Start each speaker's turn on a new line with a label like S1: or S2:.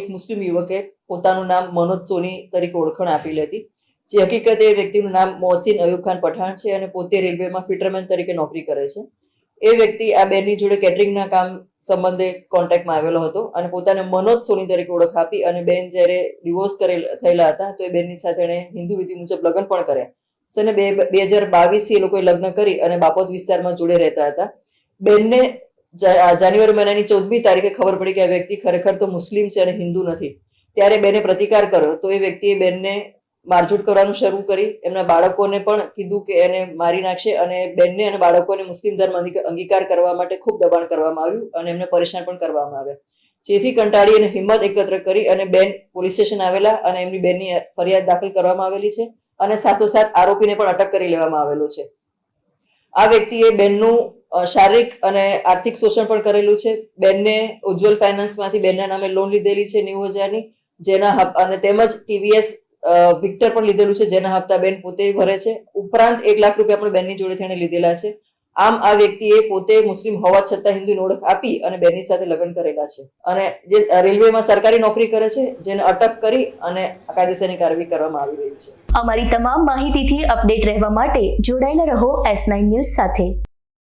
S1: એક મુસ્લિમ યુવકે પોતાનું નામ મનોજ સોની તરીકે ઓળખાણ આપેલી હતી. જે હકીકતે એ વ્યક્તિનું નામ મોહસિન અયુબ ખાન પઠાણ છે અને પોતે રેલવેમાં ફિટરમેન તરીકે નોકરી કરે છે. એ વ્યક્તિ આ બેનની જોડે કેટરિંગના કામ સંબંધે કોન્ટેક્ટમાં આવેલો હતો અને પોતાને મનોજ સોની તરીકે ઓળખ આપી અને બેન જ્યારે ડિવોર્સ કરેલ, થયેલા હતા તો એ બેનની સાથે એણે હિન્દુ વિધિ મુજબ લગ્ન પણ કર્યા. સને બે બે હજાર બાવીસથી એ લોકોએ લગ્ન કરી અને બાપોદ વિસ્તારમાં જોડે રહેતા હતા. બેનને જાન્યુઆરી મહિનાની ચૌદમી તારીખે ખબર પડી કે આ વ્યક્તિ ખરેખર તો મુસ્લિમ છે અને હિન્દુ નથી. ત્યારે બેને પ્રતિકાર કર્યો. તો એ વ્યક્તિએ બેનને મારઝૂટ કરવાનું શરૂ કરી. એમના બાળકોને પણ કીધું કે એને મારી નાખશે અને બેનને અને બાળકોને મુસ્લિમ ધર્મ અંગી- અંગીકાર કરવા માટે ખૂબ દબાણ કરવામાં આવ્યું અને એમને પરેશાન પણ કરવામાં આવ્યા. જેથી કંટાળી અને હિંમત એકત્ર કરી અને બેન પોલીસ સ્ટેશન આવેલા અને એમની બેનની ફરિયાદ દાખલ કરવામાં આવેલી છે અને સાથોસાથ આરોપીને પણ અટક કરી લેવામાં આવેલો છે. આ વ્યક્તિએ બેનનું શારીરિક અને આર્થિક શોષણ પણ કરેલું છે. બેનને ઉજ્જવલ ફાઇનાન્સમાંથી, બેનના નામે લોન લીધેલી છે નેવું હજારની. જેના અને તેમજ ટીવીએસ વિક્ટર પણ લીધેલું છે, જેના હપ્તા બેન પોતે ભરે છે. ઉપરાંત એક લાખ રૂપિયા પણ બેનની જોડે તેણે લીધેલા છે. આમ આ વ્યક્તિએ પોતે મુસ્લિમ હોવા છતાં હિન્દુની ઓળખ આપી અને બેનની સાથે લગ્ન કરેલા છે. અને જે રેલવેમાં સરકારી નોકરી કરે છે, જેને અટક કરી અને કાયદેસરની કાર્યવાહી કરવામાં આવી રહી છે.
S2: અમારી તમામ માહિતીથી અપડેટ રહેવા માટે જોડાયેલા રહો એસ નાઇન ન્યૂઝ સાથે.